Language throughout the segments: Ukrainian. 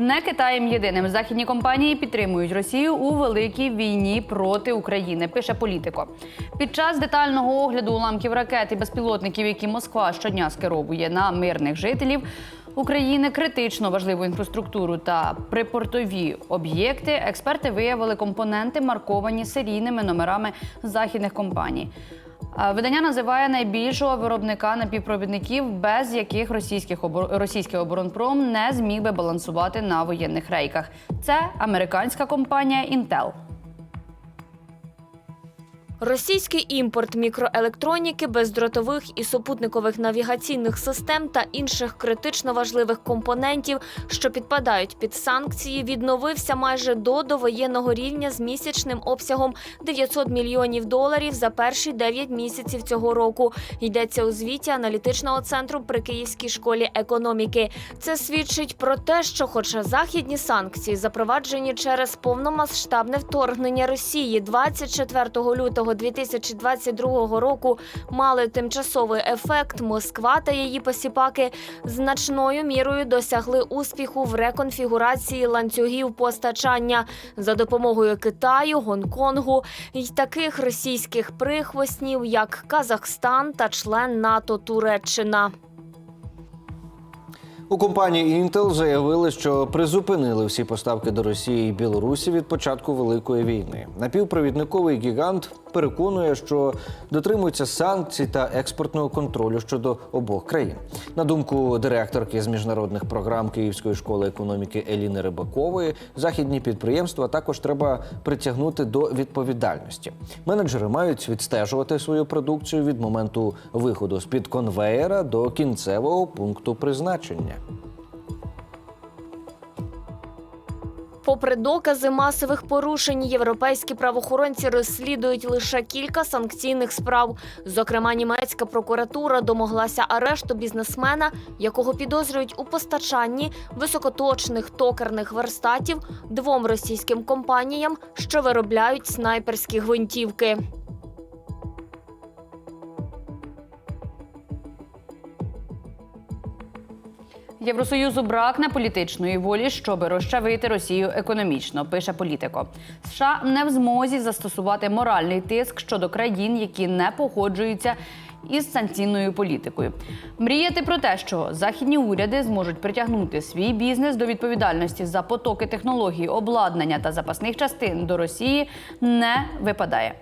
Не Китаєм єдиним західні компанії підтримують Росію у великій війні проти України. Пише політико. Під час детального огляду уламків ракет і безпілотників, які Москва щодня скеровує на мирних жителів. України критично важливу інфраструктуру та припортові об'єкти. Експерти виявили компоненти, марковані серійними номерами західних компаній. А Видання називає найбільшого виробника напівпровідників, без яких російських російський оборонпром не зміг би балансувати на воєнних рейках. Це американська компанія Intel. Російський імпорт мікроелектроніки, бездротових і супутникових навігаційних систем та інших критично важливих компонентів, що підпадають під санкції, відновився майже до довоєнного рівня з місячним обсягом 900 мільйонів доларів за перші 9 місяців цього року. Йдеться у звіті аналітичного центру при Київській школі економіки. Це свідчить про те, що, хоча західні санкції запроваджені через повномасштабне вторгнення Росії 24 лютого 2022 року, мали тимчасовий ефект. Москва та її посіпаки значною мірою досягли успіху в реконфігурації ланцюгів постачання за допомогою Китаю, Гонконгу і таких російських прихвостнів, як Казахстан та член НАТО Туреччина. У компанії Intel заявили, що призупинили всі поставки до Росії і Білорусі від початку великої війни. Напівпровідниковий гігант переконує, що дотримуються санкцій та експортного контролю щодо обох країн. На думку директорки з міжнародних програм Київської школи економіки Еліни Рибакової, західні підприємства також треба притягнути до відповідальності. Менеджери мають відстежувати свою продукцію від моменту виходу з під конвеєра до кінцевого пункту призначення. Попри докази масових порушень, європейські правоохоронці розслідують лише кілька санкційних справ. Зокрема, німецька прокуратура домоглася арешту бізнесмена, якого підозрюють у постачанні високоточних токарних верстатів двом російським компаніям, що виробляють снайперські гвинтівки. Євросоюзу бракне політичної волі, щоб розчавити Росію економічно, пише політико. США не в змозі застосувати моральний тиск щодо країн, які не погоджуються із санкційною політикою. Мріяти про те, що західні уряди зможуть притягнути свій бізнес до відповідальності за потоки технологій, обладнання та запасних частин до Росії, не випадає.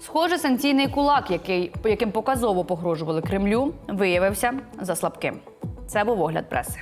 Схоже, санкційний кулак, який, яким показово погрожували Кремлю, виявився за слабким. Це був огляд преси.